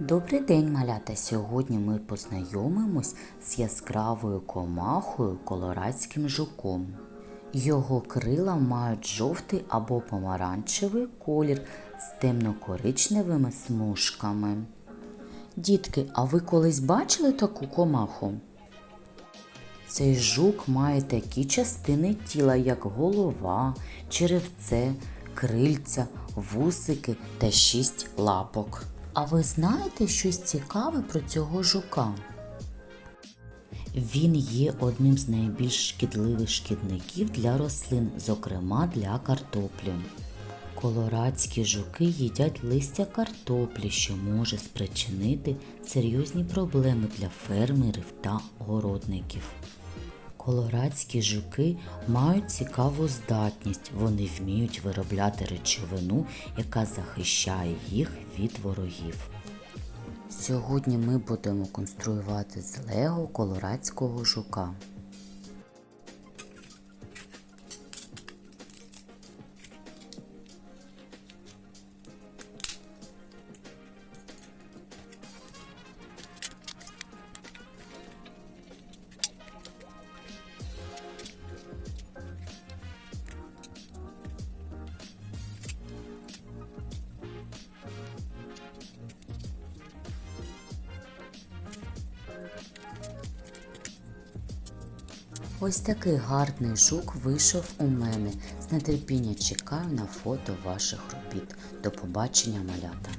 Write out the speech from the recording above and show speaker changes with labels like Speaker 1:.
Speaker 1: Добрий день, малята! Сьогодні ми познайомимось з яскравою комахою колорадським жуком. Його крила мають жовтий або помаранчевий колір з темно-коричневими смужками. Дітки, а ви колись бачили таку комаху? Цей жук має такі частини тіла, як голова, черевце, крильця, вусики та шість лапок. А ви знаєте щось цікаве про цього жука? Він є одним з найбільш шкідливих шкідників для рослин, зокрема для картоплі. Колорадські жуки їдять листя картоплі, що може спричинити серйозні проблеми для фермерів та городників. Колорадські жуки мають цікаву здатність. Вони вміють виробляти речовину, яка захищає їх від ворогів. Сьогодні ми будемо конструювати з лего колорадського жука. Ось такий гарний жук вийшов у мене. З нетерпіння чекаю на фото ваших робіт. До побачення, малята!